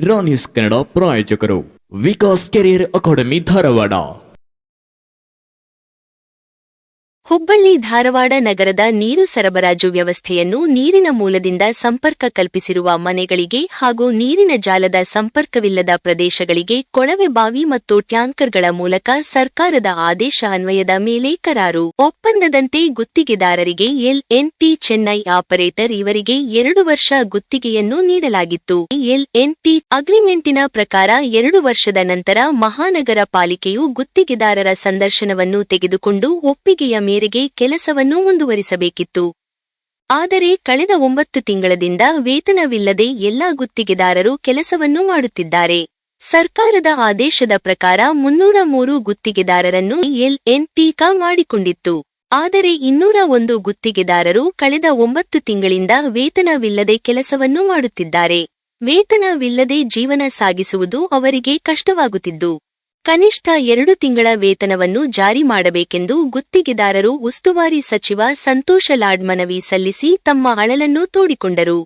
ರಾ news Kannada ಪ್ರಾಯೋಜಕರು Vikas career academy Dharwad Hubballi Dharwad ನಗರದ ನೀರು ಸರಬರಾಜು ವ್ಯವಸ್ಥೆಯನ್ನು ನೀರಿನ ಮೂಲದಿಂದ ಸಂಪರ್ಕ ಕಲ್ಪಿಸಿರುವ ಮನೆಗಳಿಗೆ ಹಾಗೂ ನೀರಿನ ಜಾಲದ ಸಂಪರ್ಕವಿಲ್ಲದ ಪ್ರದೇಶಗಳಿಗೆ ಕೊಳವೆ ಬಾವಿ ಮತ್ತು ಟ್ಯಾಂಕರ್ಗಳ ಮೂಲಕ ಸರ್ಕಾರದ ಆದೇಶ ಅನ್ವಯದ ಮೇಲೆ ಕರಾರು. ಒಪ್ಪಂದದಂತೆ ಗುತ್ತಿಗೆದಾರರಿಗೆ ಎಲ್ಎನ್ಟಿ ಚೆನ್ನೈ ಆಪರೇಟರ್ ಇವರಿಗೆ ಎರಡು ವರ್ಷ ಗುತ್ತಿಗೆಯನ್ನು ನೀಡಲಾಗಿತ್ತು. ಎಲ್ಎನ್ಟಿ ಅಗ್ರಿಮೆಂಟಿನ ಪ್ರಕಾರ ಎರಡು ವರ್ಷದ ನಂತರ ಮಹಾನಗರ ಪಾಲಿಕೆಯು ಗುತ್ತಿಗೆದಾರರ ಸಂದರ್ಶನವನ್ನು ತೆಗೆದುಕೊಂಡು ಒಪ್ಪಿಗೆಯ ಮೇರೆಗೆ ಕೆಲಸವನ್ನು ಮುಂದುವರಿಸಬೇಕಿತ್ತು. ಆದರೆ ಕಳೆದ ಒಂಬತ್ತು ತಿಂಗಳದಿಂದ ವೇತನವಿಲ್ಲದೆ ಎಲ್ಲಾ ಗುತ್ತಿಗೆದಾರರು ಕೆಲಸವನ್ನು ಮಾಡುತ್ತಿದ್ದಾರೆ. ಸರ್ಕಾರದ ಆದೇಶದ ಪ್ರಕಾರ ಮುನ್ನೂರ ಮೂರು ಗುತ್ತಿಗೆದಾರರನ್ನು ಎಲ್ಎನ್ ಟೀಕಾ ಮಾಡಿಕೊಂಡಿತ್ತು. ಆದರೆ ಇನ್ನೂರ ಒಂದು ಗುತ್ತಿಗೆದಾರರು ಕಳೆದ ಒಂಬತ್ತು ತಿಂಗಳಿಂದ ವೇತನವಿಲ್ಲದೆ ಕೆಲಸವನ್ನು ಮಾಡುತ್ತಿದ್ದಾರೆ. ವೇತನವಿಲ್ಲದೆ ಜೀವನ ಸಾಗಿಸುವುದು ಅವರಿಗೆ ಕಷ್ಟವಾಗುತ್ತಿದ್ದು. ಕನಿಷ್ಠ ಎರಡು ತಿಂಗಳ ವೇತನವನ್ನು ಜಾರಿ ಮಾಡಬೇಕೆಂದು ಗುತ್ತಿಗೆದಾರರು ಉಸ್ತುವಾರಿ ಸಚಿವ ಸಂತೋಷ ಲಾಡ್ ಮನವಿ ಸಲ್ಲಿಸಿ ತಮ್ಮ ಅಳಲನ್ನು ತೋಡಿಕೊಂಡರು.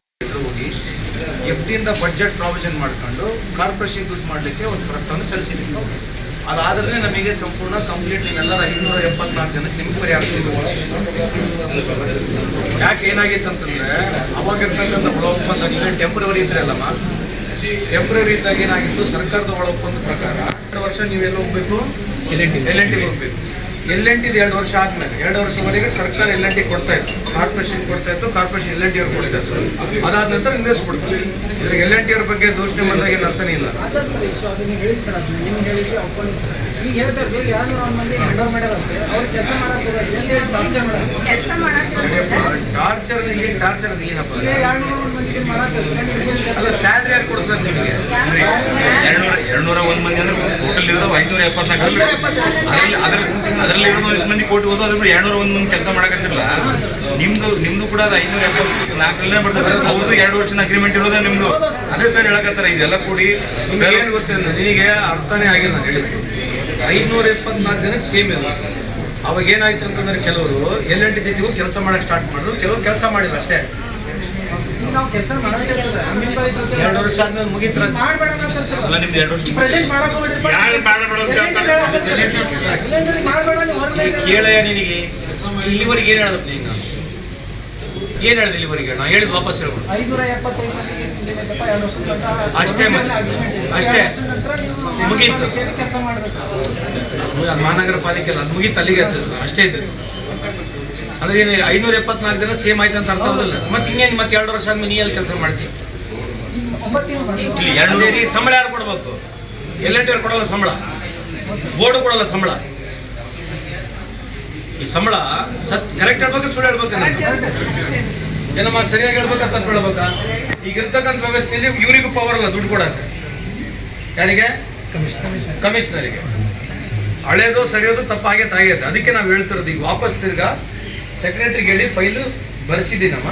ಬಡ್ಜೆಟ್ ಪ್ರಾವಿಷನ್ ಮಾಡ್ಕೊಂಡು ಕಾರ್ಪೊರೇಷನ್ ದುಡ್ಡು ಮಾಡಲಿಕ್ಕೆ ಒಂದು ಪ್ರಸ್ತಾವನೆ ಸಲ್ಲಿಸಿದ್ವಿ. ಅದಾದ್ರೆ ನಮಗೆ ಸಂಪೂರ್ಣ ಕಂಪ್ಲೀಟ್ ನೀವೆಲ್ಲರ ಐನೂರ ಎಪ್ಪತ್ನಾಲ್ಕು ಜನಕ್ಕೆ ನಿಮ್ಗೆ ಪರಿಹಾರ ಯಾಕೆ ಏನಾಗಿತ್ತು ಅಂತಂದ್ರೆ ಅವಾಗ ಇರ್ತಕ್ಕಂಥ ಒಳ ಒಪ್ಪಂದ ನೀವೇ ಟೆಂಪ್ರವರಿ ಇದ್ರಲ್ಲಮ್ಮ ಟೆಂಪ್ರವರಿ ಇದ್ದಾಗ ಏನಾಗಿತ್ತು? ಸರ್ಕಾರದ ಒಳ ಒಪ್ಪಂದ ಪ್ರಕಾರ ಎರಡು ವರ್ಷ ನೀವೆಲ್ಲ ಹೋಗ್ಬೇಕು? L N T L N ಟಿಗೆ ಹೋಗ್ಬೇಕು. ಎಲ್ ಎನ್ ಟಿದು ಎರಡು ವರ್ಷ ಆದ್ಮೇಲೆ ಎರಡು ವರ್ಷವರೆಗೆ ಸರ್ಕಾರ ಎಲ್ ಎನ್ ಟಿ ಕೊಡ್ತಾ ಇತ್ತು. ಕಾರ್ಪೊರೇಷನ್ ಕೊಡ್ತಾ ಇತ್ತು ಕಾರ್ಪೊರೇಷನ್ ಎಲ್ ಎನ್ ಟಿ ಅವ್ರು ಕೊಡ್ತಾ ಇತ್ತು ಅದಾದ ನಂತರ ನಿಲ್ಲಿಸ್ಬಿಡ್ತಾರೆ ಇದ್ರಾಗ ಎಲ್ ಎನ್ ಟಿ ಅವ್ರ ಬಗ್ಗೆ ದೂಷಣೆ ಮಾಡಿದಾಗ ಏನು ಅರ್ಥನೇ ಇಲ್ಲ. ಟಾರ್ಚರ್ ಮಾಡೋದು ಟಾರ್ಚರ್ ಏನು ಟಾರ್ಚರ್ ಅದು ಏನಪ್ಪ? ಅಲ್ಲ ಸ್ಯಾಲ್ರಿ ಯಾರು ಕೊಡ್ತಾರೆ ನಿಮಗೆ? ಎರಡ್ನೂರ ಎರಡ್ನೂರ ಒಂದು ಮಂದಿ ಅಂದ್ರೆ ಟೋಟಲ್ ಇರೋದು ಐನೂರ ಎಪ್ಪತ್ನಾಲ್ಕು ಅದ್ರ ಅದರಲ್ಲಿ ಇರೋದು ಎಷ್ಟು ಮಂದಿ ಕೋಟಿ ಹೋದು ಅದ್ರ ಎರಡ್ನೂರ ಒಂದು ಮಂದಿ ಕೆಲಸ ಮಾಡಕತ್ತಿರಲ್ಲ. ನಿಮ್ದು ನಿಮ್ದು ಕೂಡ ಅದು ಐನೂರ ಎಪ್ಪತ್ತು ನಾಲ್ಕರಲ್ಲೇ ಬರ್ತದೆ. ಅವ್ರದ್ದು ಎರಡು ವರ್ಷದ ಅಗ್ರಿಮೆಂಟ್ ಇರೋದೇ ನಿಮ್ದು. ಅದೇ ಸರ್ ಹೇಳಕತ್ತಾರ ಇದೆಲ್ಲ ಕೂಡಿ ಏನು ಗೊತ್ತಿಲ್ಲ ನಿನಗೆ ಅರ್ಥನೇ ಆಗಿಲ್ಲ ನಾನು ಹೇಳಿದ್ದು. ಐನೂರ ಎಪ್ಪತ್ನಾಲ್ಕು ಜನಕ್ಕೆ ಸೇಮ್ ಇಲ್ಲ ಅವಾಗ ಏನಾಯ್ತು ಅಂತಂದ್ರೆ ಕೆಲವರು ಎಲ್ ಎನ್ ಟಿ ಜೊತೆಗೂ ಕೆಲಸ ಮಾಡಕ್ಕೆ ಸ್ಟಾರ್ಟ್ ಮಾಡಿದ್ರು. ಕೆಲವರು ಕೆಲಸ ಮಾಡಿಲ್ಲ ಅಷ್ಟೇ. ನಾವು ಕೆಲಸ ಎರಡು ವರ್ಷ ಆದ್ಮೇಲೆ ನಿಮ್ದು ಎರಡು ಪ್ರೆಸೆಂಟ್ ಕೇಳಯ್ಯ ನಿನಗೆ. ಇಲ್ಲಿವರೆಗೆ ಏನು ಹೇಳಿದ್ರು ನೀನು? ನಾನು ಏನು ಹೇಳಿದೆ ಇಲ್ಲಿವರೆಗೆ? ನಾನು ಹೇಳಿದ್ ವಾಪಸ್ ಹೇಳ್ಬೋದು ಅಷ್ಟೇ ಮತ್ತೆ. ಅಷ್ಟೇ. ಮುಗೀತು. ಅದು ಮಹಾನಗರ ಪಾಲಿಕೆ ಅಲ್ಲ ಅದು ಮುಗೀತು ಅಲ್ಲಿಗೆ ಅದು ಅಷ್ಟೇ ಇದ್ರು ಅಂದ್ರೆ ಏನು ಐನೂರ ಎಪ್ಪತ್ನಾಲ್ಕು ಜನ ಸೇಮ್ ಆಯ್ತು ಅಂತ ಅರ್ಥ ಆಗೋದಿಲ್ಲ. ಮತ್ತೆ ಇನ್ನೇನು ಮತ್ತೆ ಎರಡು ವರ್ಷ ಆದ್ಮೇಲೆ ನೀ ಎಲ್ಲಿ ಕೆಲಸ ಮಾಡ್ತೀವಿ. ಇಲ್ಲಿ ಎರಡು ಸಂಬಳ ಯಾರು ಕೊಡ್ಬೇಕು? ಎಲ್ ಕೊಡೋಲ್ಲ ಸಂಬಳ. ಬೋರ್ಡು ಕೊಡಲ್ಲ ಸಂಬಳ. ಈ ಸಂಬಳ ಸತ್ ಕರೆಕ್ಟ್ ಹೇಳ್ಬೇಕು ಸುಳ್ಳು ಹೇಳ್ಬೇಕು ಏನಮ್ಮ ಸರಿಯಾಗಿ ಹೇಳ್ಬೇಕು ಅಂತ ಹೇಳ್ಬೇಕಾ? ಈಗ ಇರ್ತಕ್ಕಂಥ ವ್ಯವಸ್ಥೆಯಲ್ಲಿ ಇವರಿಗೂ ಪವರ್ ಅಲ್ಲ ದುಡ್ಡು ಕೊಡಕ್ಕೆ. ಯಾರಿಗೆ? ಕಮಿಷನರಿಗೆ. ಹಳೇದು ಸರಿಯೋದು ತಪ್ಪಾಗೈತೆ ಆಗೈತೆ ಅದಕ್ಕೆ ನಾವು ಹೇಳ್ತಿರೋದು ಈಗ ವಾಪಸ್ ತಿರ್ಗಾ ಸೆಕ್ರೆಟರಿಗೆ ಹೇಳಿ ಫೈಲು ಬರೆಸಿದ್ದೀನಮ್ಮ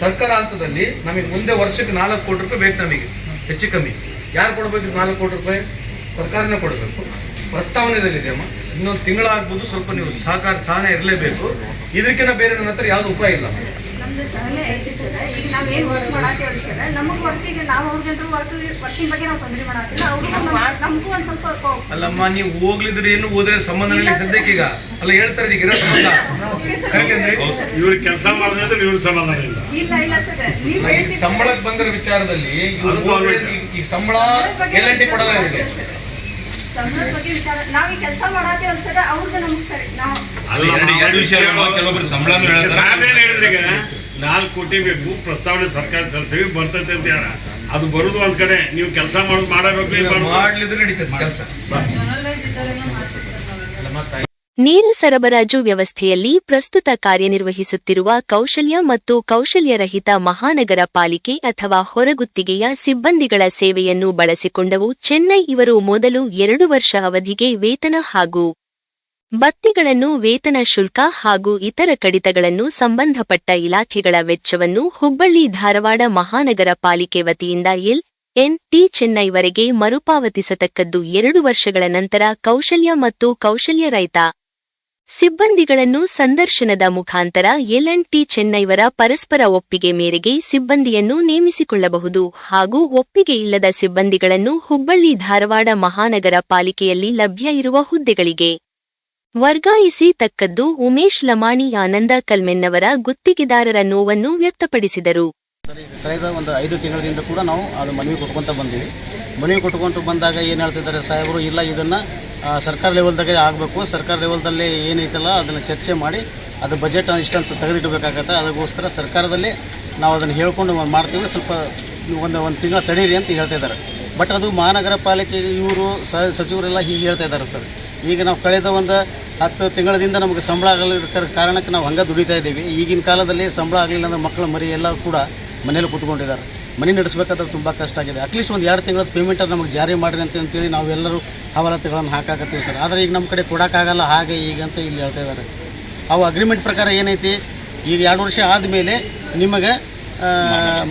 ಸರ್ಕಾರ ಹಂತದಲ್ಲಿ ನಮಗೆ ಮುಂದೆ ವರ್ಷಕ್ಕೆ ನಾಲ್ಕು ಕೋಟಿ ರೂಪಾಯಿ ಬೇಕು ನಮಗೆ, ಹೆಚ್ಚು ಕಮ್ಮಿ. ಯಾರು ಕೊಡಬೇಕು ನಾಲ್ಕು ಕೋಟಿ ರೂಪಾಯಿ? ಸರ್ಕಾರನೇ ಕೊಡಬೇಕು. ಪ್ರಸ್ತಾವನೆದಲ್ಲಿದೆ ಅಮ್ಮ. ಇನ್ನೊಂದು ತಿಂಗಳಾಗ್ಬೋದು ಸ್ವಲ್ಪ ನೀವು ಸಹಕಾರ, ಸಹನೆ ಇರಲೇಬೇಕು. ಇದಕ್ಕಿಂತ ಬೇರೆ ನನ್ನ ಹತ್ರ ಯಾವುದು ಉಪಾಯ ಇಲ್ಲ. ನಮ್ದು ಸಹನೆ ಐತಿ ಸರ್. ಈಗ ನಾವ್ ಏನ್ ವರ್ಕ್ ಮಾಡಾತೀವಿ ಸರ್. ನಮಗ್ ವರ್ಕಿಗೆ ನಾವು ಅವ್ರಿಗಂತೂ ವರ್ಕ್ ವರ್ಕಿಂಗ್ ಬಗ್ಗೆ ನಾವು ತೊಂದರೆ ಮಾಡಾತಿಲ್ಲ ಅವ್ರಿಗೂ ನಮಗೂ ಒಂದ್ ಸ್ವಲ್ಪ ಅಲ್ಲಮ್ಮ ನೀವು ಹೋಗ್ಲಿದ್ರೆ ಏನು ಹೋದ್ರೆ ಸಂಬಂಧ ಇಲ್ಲ ಸದ್ಯಕ್ಕೆ ಈಗ. ಅಲ್ಲ ಹೇಳ್ತಾರೆ ಈಗ. ಇರೋ ಸಂಬಂಧ ಇವ್ರಿಗೆ ಕೆಲಸ ಮಾಡಿದ್ರೆ ಇವ್ರ ಸಂಬಂಧ ಇಲ್ಲ. ಇಲ್ಲ ಇಲ್ಲ ಸರ್. ನೀವ್ ಸಂಬಳಕ್ಕೆ ಬಂದಿರೋ ವಿಚಾರದಲ್ಲಿ ಈ- ಸಂಬಳ ಗ್ಯಾರಂಟಿ ಕೊಡಲ್ಲ ಇವರಿಗೆ. ಸಂಬಳದ ಬಗ್ಗೆ ವಿಚಾರ. ನಾವ್ ಈ ಕೆಲಸ ಮಾಡಾತೀವಿ ಸರ್. ಅವ್ರದ್ದು ನಮ್ಗೆ ಸರಿ. ನಾವು ಅಲ್ಲ ಎರಡು ವಿಷಯ? ಕೆಲವೊಬ್ರು ಸಂಬಳ ಹೇಳಿದ್ರೆ ಈಗ? ನಾಲ್ಕು ಕೋಟಿ ಬೇಕು ಪ್ರಸ್ತಾವನೆ ಸರ್ಕಾರ ಸಲ್ತೀವಿ ಬರ್ತೈತೆ ಅಂತ ಹೇಳ ಅದು ಬರುದು ಒಂದ್ ಕಡೆ ನೀವು ಕೆಲಸ ಮಾಡೋದು ಮಾಡಬೇಕು ಮಾಡ್ಲಿದ್ರೆ ನಡೀತದೆ ಕೆಲಸ. ನೀರು ಸರಬರಾಜು ವ್ಯವಸ್ಥೆಯಲ್ಲಿ ಪ್ರಸ್ತುತ ಕಾರ್ಯನಿರ್ವಹಿಸುತ್ತಿರುವ ಕೌಶಲ್ಯ ಮತ್ತು ಕೌಶಲ್ಯರಹಿತ ಮಹಾನಗರ ಪಾಲಿಕೆ ಅಥವಾ ಹೊರಗುತ್ತಿಗೆಯ ಸಿಬ್ಬಂದಿಗಳ ಸೇವೆಯನ್ನು ಬಳಸಿಕೊಂಡವು ಚೆನ್ನೈ ಇವರು ಮೊದಲು ಎರಡು ವರ್ಷ ಅವಧಿಗೆ ವೇತನ ಹಾಗೂ ಬತ್ತಿಗಳನ್ನು ವೇತನ ಶುಲ್ಕ ಹಾಗೂ ಇತರ ಕಡಿತಗಳನ್ನು ಸಂಬಂಧಪಟ್ಟ ಇಲಾಖೆಗಳ ವೆಚ್ಚವನ್ನು ಹುಬ್ಬಳ್ಳಿ ಧಾರವಾಡ ಮಹಾನಗರ ಪಾಲಿಕೆ ವತಿಯಿಂದ ಎಲ್. ಎನ್. ಟಿ. ಚೆನ್ನೈವರೆಗೆ ಮರುಪಾವತಿಸತಕ್ಕದ್ದು ಎರಡು ವರ್ಷಗಳ ನಂತರ ಕೌಶಲ್ಯ ಮತ್ತು ಕೌಶಲ್ಯ ರೈತ ಸಿಬ್ಬಂದಿಗಳನ್ನು ಸಂದರ್ಶನದ ಮುಖಾಂತರ ಎಲ್. ಎನ್. ಟಿ. ಚೆನ್ನೈವರ ಪರಸ್ಪರ ಒಪ್ಪಿಗೆ ಮೇರೆಗೆ ಸಿಬ್ಬಂದಿಯನ್ನು ನೇಮಿಸಿಕೊಳ್ಳಬಹುದು ಹಾಗೂ ಒಪ್ಪಿಗೆ ಇಲ್ಲದ ಸಿಬ್ಬಂದಿಗಳನ್ನು ಹುಬ್ಬಳ್ಳಿ ಧಾರವಾಡ ಮಹಾನಗರ ಪಾಲಿಕೆಯಲ್ಲಿ ಲಭ್ಯ ಇರುವ ಹುದ್ದೆಗಳಿಗೆ ವರ್ಗಾಯಿಸಿ ತಕ್ಕದ್ದು ಉಮೇಶ್ ಲಮಾಣಿ ಆನಂದ ಕಲ್ಮೆನ್ನವರ ಗುತ್ತಿಗೆದಾರರ ನೋವನ್ನು ವ್ಯಕ್ತಪಡಿಸಿದರು. ಕಳೆದ ಒಂದು ಐದು ತಿಂಗಳಿಂದ ಕೂಡ ನಾವು ಅದು ಮನವಿ ಕೊಟ್ಕೊಂತ ಬಂದೀವಿ. ಮನವಿ ಕೊಟ್ಕೊಂಡು ಬಂದಾಗ ಏನು ಹೇಳ್ತಿದ್ದಾರೆ ಸಾಹೇಬರು, ಇಲ್ಲ ಇದನ್ನು ಸರ್ಕಾರ ಲೆವೆಲ್ದಾಗೆ ಆಗಬೇಕು. ಸರ್ಕಾರ ಲೆವೆಲ್ದಲ್ಲಿ ಏನೈತಲ್ಲ, ಅದನ್ನು ಚರ್ಚೆ ಮಾಡಿ, ಅದು ಬಜೆಟ್ ಇಷ್ಟಂತ ತೆಗೆದಿಡಬೇಕಾಗತ್ತೆ. ಅದಕ್ಕೋಸ್ಕರ ಸರ್ಕಾರದಲ್ಲಿ ನಾವು ಅದನ್ನು ಹೇಳ್ಕೊಂಡು ಮಾಡ್ತೀವಿ. ಸ್ವಲ್ಪ ಒಂದು ಒಂದು ತಿಂಗಳ ತಡೀರಿ ಅಂತ ಹೇಳ್ತಾ ಇದ್ದಾರೆ ಬಟ್ ಅದು ಮಹಾನಗರ ಪಾಲಿಕೆ ಇವರು ಸಚಿವರೆಲ್ಲ ಹೀಗೆ ಹೇಳ್ತಾ ಇದ್ದಾರೆ ಸರ್. ಈಗ ನಾವು ಕಳೆದ ಒಂದು ಹತ್ತು ತಿಂಗಳದಿಂದ ನಮಗೆ ಸಂಬಳ ಆಗಲಿಕ್ಕ ಕಾರಣಕ್ಕೆ ನಾವು ಹಂಗೆ ದುಡಿತಾ ಇದ್ದೀವಿ. ಈಗಿನ ಕಾಲದಲ್ಲಿ ಸಂಬಳ ಆಗಲಿಲ್ಲ ಅಂದ್ರೆ ಮಕ್ಕಳ ಮರಿ ಎಲ್ಲ ಕೂಡ ಮನೇಲಿ ಕೂತ್ಕೊಂಡಿದ್ದಾರೆ. ಮನೆ ನಡೆಸಬೇಕಾದ್ರೆ ತುಂಬ ಕಷ್ಟ ಆಗಿದೆ. ಅಟ್ಲೀಸ್ಟ್ ಒಂದು ಎರಡು ತಿಂಗಳ ಪೇಮೆಂಟ್ ನಮಗೆ ಜಾರಿ ಮಾಡಿರಿ ಅಂತ ಅಂತೇಳಿ ನಾವೆಲ್ಲರೂ ಹವಾಲತ್ತುಗಳನ್ನು ಹಾಕಾಕತ್ತೀವಿ ಸರ್. ಆದರೆ ಈಗ ನಮ್ಮ ಕಡೆ ಕೊಡೋಕ್ಕಾಗಲ್ಲ, ಹಾಗೆ ಈಗ ಅಂತ ಇಲ್ಲಿ ಹೇಳ್ತಾ ಇದ್ದಾರೆ. ಅವು ಅಗ್ರಿಮೆಂಟ್ ಪ್ರಕಾರ ಏನೈತಿ? ಈಗ ಎರಡು ವರ್ಷ ಆದಮೇಲೆ ನಿಮಗೆ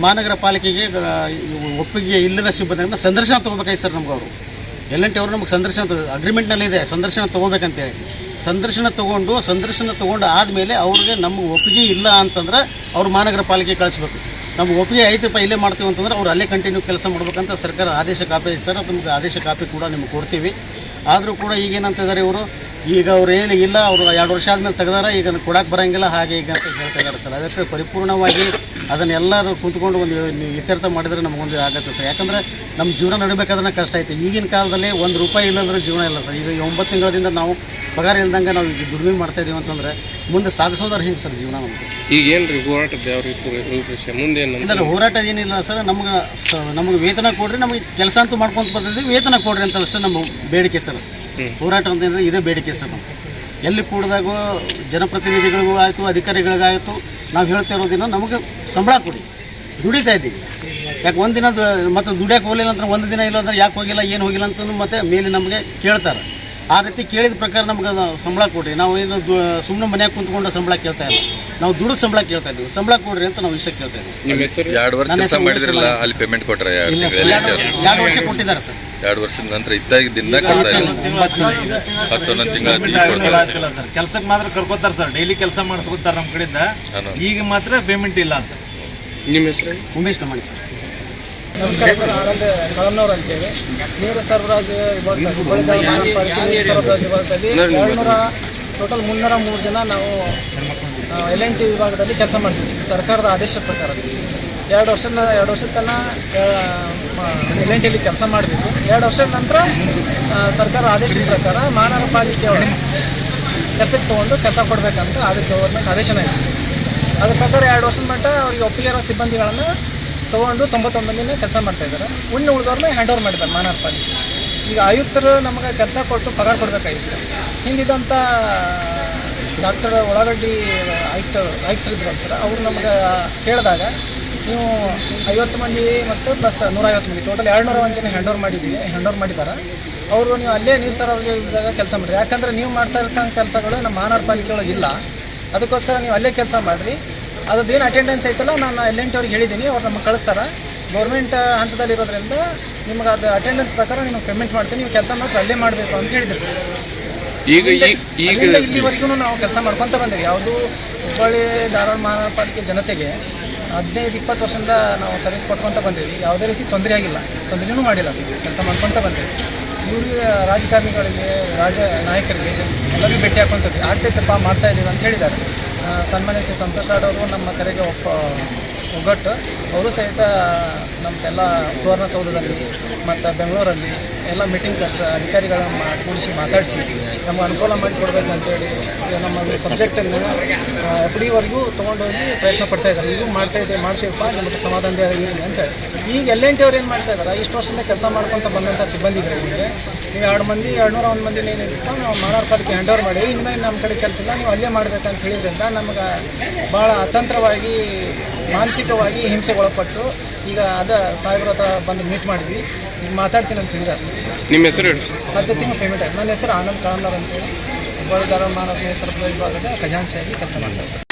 ಮಹಾನಗರ ಪಾಲಿಕೆಗೆ ಒಪ್ಪಿಗೆ ಇಲ್ಲದ ಸಿಬ್ಬಂದಿಗಳನ್ನ ಸಂದರ್ಶನ ತೊಗೋಬೇಕಾಯ್ತು ಸರ್ ನಮ್ಗೆ ಅವರು. ಎಲ್ ಎನ್ ಟಿ ಅವರು ನಮ್ಗೆ ಸಂದರ್ಶನ ಅಗ್ರಿಮೆಂಟ್ನಲ್ಲಿ ಇದೆ ಸಂದರ್ಶನ ತೊಗೋಬೇಕಂತೇಳಿ. ಸಂದರ್ಶನ ತಗೊಂಡು ಸಂದರ್ಶನ ತಗೊಂಡು ಆದಮೇಲೆ ಅವ್ರಿಗೆ ನಮ್ಮ ಒಪ್ಪಿಗೆ ಇಲ್ಲ ಅಂತಂದ್ರೆ ಅವ್ರು ಮಹಾನಗರ ಪಾಲಿಕೆ ಕಳಿಸ್ಬೇಕು. ನಮ್ಮ ಒಪ್ಪಿಗೆ ಐತಪ್ಪ, ಇಲ್ಲೇ ಮಾಡ್ತೀವಿ ಅಂತಂದ್ರೆ ಅವ್ರು ಅಲ್ಲೇ ಕಂಟಿನ್ಯೂ ಕೆಲಸ ಮಾಡ್ಬೇಕಂತ ಸರ್ಕಾರ ಆದೇಶ ಕಾಪಿ ಐತೆ ಸರ್, ನಮ್ಗೆ ಆದೇಶ ಕಾಪಿ ಕೂಡ ನಿಮ್ಗೆ ಕೊಡ್ತೀವಿ. ಆದರೂ ಕೂಡ ಈಗ ಏನಂತ ಇದ್ದಾರೆ ಇವರು? ಈಗ ಅವ್ರು ಏನು ಇಲ್ಲ, ಅವರು ಎರಡು ವರ್ಷ ಆದಮೇಲೆ ತೆಗೆದಾರ, ಈಗ ಕೊಡಕ್ಕೆ ಬರೋಂಗಿಲ್ಲ, ಹಾಗೆ ಈಗ ಅಂತ ಹೇಳ್ತಾ ಇದ್ದಾರೆ ಸರ್. ಅದಕ್ಕೆ ಪರಿಪೂರ್ಣವಾಗಿ ಅದನ್ನೆಲ್ಲರೂ ಕೂತ್ಕೊಂಡು ಒಂದು ಇತ್ಯರ್ಥ ಮಾಡಿದರೆ ನಮಗೊಂದು ಆಗುತ್ತೆ ಸರ್. ಯಾಕಂದರೆ ನಮ್ಮ ಜೀವನ ನಡಿಬೇಕಾದ್ರೆ ಕಷ್ಟ ಐತೆ. ಈಗಿನ ಕಾಲದಲ್ಲಿ ಒಂದು ರೂಪಾಯಿ ಇಲ್ಲಂದ್ರೆ ಜೀವನ ಇಲ್ಲ ಸರ್. ಈಗ ಒಂಬತ್ತು ತಿಂಗಳಿಂದ ನಾವು ಪಗಾರ ಇಲ್ದಂಗೆ ನಾವು ಈಗ ದುಡಿಮೆ ಮಾಡ್ತಾ ಇದೀವಿ ಅಂತಂದ್ರೆ ಮುಂದೆ ಸಾಗಿಸೋದಾರ ಹೆಂಗೆ ಸರ್ ಜೀವನ ನಮಗೆ ಈಗ ಏನ್ರಿ ಹೋರಾಟ ಯಾವ ರೀತಿ ಮುಂದೆ ಏನು ಇಲ್ಲ ಹೋರಾಟ ಏನಿಲ್ಲ ಸರ್. ನಮ್ಗೆ ಸ- ನಮಗೆ ವೇತನ ಕೊಡ್ರಿ ನಮಗೆ ಕೆಲಸ ಅಂತೂ ಮಾಡ್ಕೊಂತ ಬಂದಿದ್ದೀವಿ. ವೇತನ ಕೊಡ್ರಿ ಅಂತ ಅಷ್ಟೇ ನಮ್ಮ ಬೇಡಿಕೆ ಸರ್. ಹೋರಾಟ ಅಂತಂದರೆ ಇದೇ ಬೇಡಿಕೆ ಸರ್ ನಮ್ಗೆ ಎಲ್ಲಿ ಕೂಡಿದಾಗೂ ಜನಪ್ರತಿನಿಧಿಗಳಿಗೂ ಆಯಿತು ಅಧಿಕಾರಿಗಳಿಗಾಯಿತು ನಾವು ಹೇಳ್ತಾ ಇರೋದಿನ ನಮಗೆ ಸಂಬಳ ಕೊಡಿ. ದುಡಿತಾ ಇದ್ದೀವಿ. ಯಾಕೆ ಒಂದಿನ ಮತ್ತು ದುಡಿಯೋಕೆ ಹೋಗಲಿಲ್ಲ ಅಂದ್ರೆ ಒಂದು ದಿನ ಇಲ್ಲ ಅಂದ್ರೆ ಯಾಕೆ ಹೋಗಿಲ್ಲ ಏನು ಹೋಗಿಲ್ಲ ಅಂತಂದು ಮತ್ತೆ ಮೇಲೆ ನಮಗೆ ಕೇಳ್ತಾರೆ. ಆ ರೀತಿ ಕೇಳಿದ ಪ್ರಕಾರ ನಮ್ಗೆ ಸಂಬಳ ಕೊಡ್ರಿ. ನಾವು ಏನು ಸುಮ್ಮನೆ ಮನೆಯಾಗ ಕುಂತ್ಕೊಂಡು ಸಂಬಳ ಕೇಳ್ತಾ ಇಲ್ಲ. ನಾವು ದುಡ್ಡು ಸಂಬಳ ಕೇಳ್ತಾ ಇದ್ದೀವಿ. ಸಂಬಳ ಕೊಡ್ರಿ ಅಂತ ನಾವು ವಿಷಯ ಕೇಳ್ತಾ ಇದ್ದೀವಿ. ನಿಮ್ಮ ಹೆಸರು? ಎರಡು ವರ್ಷ ಕೆಲಸ ಮಾಡಿದ್ರಲ್ಲ ಅಲ್ಲಿ ಪೇಮೆಂಟ್ ಕೊಟ್ರೆ ಇಲ್ಲ ಎರಡು ಸರ್, ವರ್ಷ ಎರಡು ವರ್ಷ ಕೊಟ್ಟಿದ್ದಾರೆ ಸರ್. ಎರಡು ವರ್ಷದ ನಂತರ ಇದ್ದಾಗಿದ್ದಿಂದ ದಿನ ಇಲ್ಲ. ಹತ್ತೊಂದೊಂದು ತಿಂಗಳ ಕೆಲಸಕ್ಕೆ ಸರ್. ಕೆಲ್ಸಕ್ಕೆ ಮಾತ್ರ ಕರ್ಕೋತಾರ ಸರ್. ಡೈಲಿ ಕೆಲಸ ಮಾಡಿಸ್ಕೊತಾರ ನಮ್ಮ ಕಡೆಯಿಂದ. ಈಗ ಮಾತ್ರ ಪೇಮೆಂಟ್ ಇಲ್ಲ ಅಂತ. ನಿಮ್ಮ ಹೆಸರು? ಉಮೇಶ್ ಕಮಾಣಿ ಸರ್. ನಮಸ್ಕಾರ ಸರ್. ಆನಂದ್ ಕಳಮ್ನವ್ರು ಅಂತೇಳಿ. ನೀರು ಸರಬರಾಜು ವಿಭಾಗದಲ್ಲಿ ಸರಬರಾಜು ವಿಭಾಗದಲ್ಲಿ ಟೋಟಲ್ ಮುನ್ನೂರ ಮೂರು ಜನ ನಾವು ಎಲ್ ಎನ್ ಟಿ ವಿಭಾಗದಲ್ಲಿ ಕೆಲಸ ಮಾಡ್ತೀವಿ ಸರ್ಕಾರದ ಆದೇಶ ಪ್ರಕಾರ. ಎರಡು ವರ್ಷ ಎರಡು ವರ್ಷದ ತನಕ ಎಲ್ ಎನ್ ಟಿಲಿ ಕೆಲಸ ಮಾಡಬೇಕು. ಎರಡು ವರ್ಷದ ನಂತರ ಸರ್ಕಾರ ಆದೇಶದ ಪ್ರಕಾರ ಮಹಾನಗರ ಪಾಲಿಕೆ ಅವರು ಕೆಲಸಕ್ಕೆ ತೊಗೊಂಡು ಕೆಲಸ ಕೊಡಬೇಕಂತ ಅದಕ್ಕೆ ಗೌರ್ಮೆಂಟ್ ಆದೇಶನ ಇದೆ. ಅದ್ರ ಪ್ರಕಾರ ಎರಡು ವರ್ಷದ ಮಟ್ಟ ಅವರಿಗೆ ಒಪ್ಪಿಗೆ ಸಿಬ್ಬಂದಿಗಳನ್ನು ತೊಗೊಂಡು ತೊಂಬತ್ತೊಂದು ಕೆಲಸ ಮಾಡ್ತಾ ಇದ್ದಾರೆ. ಉಣ್ಣು ಉಳಿದವ್ರನ್ನ ಹ್ಯಾಂಡ್ ಓವರ್ ಮಾಡಿದ್ದಾರೆ ಮಹಾನಗರ ಪಾಲಿಕೆ. ಈಗ ಆಯುಕ್ತರು ನಮಗೆ ಕೆಲಸ ಕೊಟ್ಟು ಪಗಾರ ಕೊಡಬೇಕಾಗಿತ್ತು. ಹಿಂದಿದ್ದಂಥ ಡಾಕ್ಟರ್ ಉಳ್ಳಾಗಡ್ಡಿ ಆಯುಕ್ತ ಆಯುಕ್ತರಿದ್ರು ಸರ್ ಅವರು ನಮಗೆ ಕೇಳಿದಾಗ ನೀವು ಐವತ್ತು ಮಂದಿ ಮತ್ತು ಪ್ಲಸ್ ನೂರ ಐವತ್ತು ಮಂದಿ. ಟೋಟಲ್ ಎರಡು ನೂರ ಒಂದು ಜನ ಹ್ಯಾಂಡ್ ಓವರ್ ಮಾಡಿದ್ದೀವಿ. ಹ್ಯಾಂಡ್ ಓವರ್ ಮಾಡಿದ್ದಾರೆ ಅವರು ನೀವು ಅಲ್ಲೇ ನೀರು ಸರಬರಾಜು ಕೆಲಸ ಮಾಡಿರಿ. ಯಾಕಂದರೆ ನೀವು ಮಾಡ್ತಾ ಇರ್ತಕ್ಕಂಥ ಕೆಲಸಗಳು ನಮ್ಮ ಮಹಾನಗರ ಪಾಲಿಕೆ ಒಳಗೆ ಇಲ್ಲ. ಅದಕ್ಕೋಸ್ಕರ ನೀವು ಅಲ್ಲೇ ಕೆಲಸ ಮಾಡಿರಿ. ಅದೇನು ಅಟೆಂಡೆನ್ಸ್ ಐತಲ್ಲ ನಾನು ಎಲ್ ಎಂಟು ಅವ್ರಿಗೆ ಹೇಳಿದ್ದೀನಿ. ಅವ್ರು ನಮಗೆ ಕಳಿಸ್ತಾರೆ. ಗೌರ್ಮೆಂಟ್ ಹಂತದಲ್ಲಿ ಇರೋದ್ರಿಂದ ನಿಮ್ಗೆ ಅದು ಅಟೆಂಡೆನ್ಸ್ ಪ್ರಕಾರ ನಿಮಗೆ ಪೇಮೆಂಟ್ ಮಾಡ್ತೀನಿ ನೀವು ಕೆಲಸ ಮಾತ್ರ ಅಲ್ಲೇ ಮಾಡಬೇಕು ಅಂತ ಹೇಳಿದ್ರು. ಸರ್ ಈಗ ಈಗ ಇಲ್ಲಿವರೆಗೂ ನಾವು ಕೆಲಸ ಮಾಡ್ಕೊತ ಬಂದಿವಿ. ಯಾವುದು ಹುಬ್ಬಳ್ಳಿ ಧಾರವಾಡ ಮಹಾನಗರ ಪಾಲಿಕೆ ಜನತೆಗೆ ಹದಿನೈದು, ಇಪ್ಪತ್ತು ವರ್ಷದಿಂದ ನಾವು ಸರ್ವಿಸ್ ಕೊಟ್ಕೊತ ಬಂದೇವಿ. ಯಾವುದೇ ರೀತಿ ತೊಂದರೆ ಆಗಿಲ್ಲ. ತೊಂದರೆನೂ ಮಾಡಿಲ್ಲ. ಕೆಲಸ ಮಾಡ್ಕೊತ ಬಂದೀವಿ. ಇವ್ರಿಗೆ ರಾಜಕಾರಣಿಗಳಿಗೆ, ರಾಜ ನಾಯಕರಿಗೆ ಎಲ್ಲರಿಗೂ ಭೇಟಿ ಹಾಕೊಂತದ್ವಿ ಆಗ್ತೈತಪ್ಪ, ಮಾಡ್ತಾ ಇದ್ದೀವಿ ಅಂತ ಹೇಳಿದ್ದಾರೆ. ಸನ್ಮಾನ್ಯ ಸಂತೋಷ್ ನಮ್ಮ ಕರೆಗೆ ಒಪ್ಪ ಒಗ್ಗಟ್ಟು, ಅವರು ಸಹಿತ ನಮ್ದೆಲ್ಲ ಸುವರ್ಣಸೌಧದಲ್ಲಿ ಮತ್ತು ಬೆಂಗಳೂರಲ್ಲಿ ಎಲ್ಲ ಮೀಟಿಂಗ್ ಕರೆಸ ಅಧಿಕಾರಿಗಳನ್ನ ಕೂರಿಸಿ ಮಾತಾಡಿಸಿ, ನಮ್ಗೆ ಅನುಕೂಲ ಮಾಡಿಕೊಡ್ಬೇಕಂತೇಳಿ ಈಗ ನಮ್ಮ ಸಬ್ಜೆಕ್ಟನ್ನು ಎಫ್ ಡಿವರೆಗೂ ತೊಗೊಂಡೋಗಿ ಪ್ರಯತ್ನ ಪಡ್ತಾ ಇದ್ದಾರೆ. ಈಗೂ ಮಾಡ್ತಾ ಇದ್ದೀವಿ ಮಾಡ್ತೀವಪ್ಪ, ನಮಗೆ ಸಮಾಧಾನ ಇರಲಿ ಅಂತ ಈಗ ಎಲ್ ಎನ್ ಅವ್ರು ಏನು ಮಾಡ್ತಾ ಇದ್ದಾರೆ? ಇಷ್ಟು ವರ್ಷದಿಂದ ಕೆಲಸ ಮಾಡ್ಕೊತ ಬಂದಂಥ ಸಿಬ್ಬಂದಿಗಳಿಗೆ ನೀವು ಎರಡು ಮಂದಿ ಎರಡು ನೂರ ಒಂದು ಮಂದಿ ಏನಿತ್ತು ನಾವು ಮಹಾನಗರ ಪಾಲಿಕೆ ಹ್ಯಾಂಡ್ ಓವರ್ ಮಾಡಿ ಇನ್ಮೇಲೆ ನಮ್ಮ ಕಡೆ ಕೆಲಸ ಇಲ್ಲ, ನೀವು ಅಲ್ಲೇ ಮಾಡ್ಬೇಕಂತ ಹೇಳಿದ್ರಿಂದ ನಮ್ಗೆ ಭಾಳ ಅತಂತ್ರವಾಗಿ ಮಾನಸಿಕವಾಗಿ ಹಿಂಸೆಗೊಳಪಟ್ಟು ಈಗ ಅದ ಸಾಹೇಬರ ಹತ್ರ ಬಂದು ಮೀಟ್ ಮಾಡಿದ್ವಿ. ಈಗ ಮಾತಾಡ್ತೀನಿ ಅಂತ ಹೇಳಿದ ನಿಮ್ಮ ಹೆಸರು ಹೇಳಿ. ಹತ್ತು ತಿಂಗಳು ಪೇಮೆಂಟ್ ಆಯ್ತು. ನನ್ನ ಹೆಸರು ಆನಂದ್ ಕಾಮನರ್ ಅಂತೇಳಿ ಬಳಿದಾರ ಮಾನವ ಹೆಸರು ವಿಭಾಗದ ಖಜಾನ್ಸಿಯಾಗಿ ಕೆಲಸ ಮಾಡ್ತಾರೆ.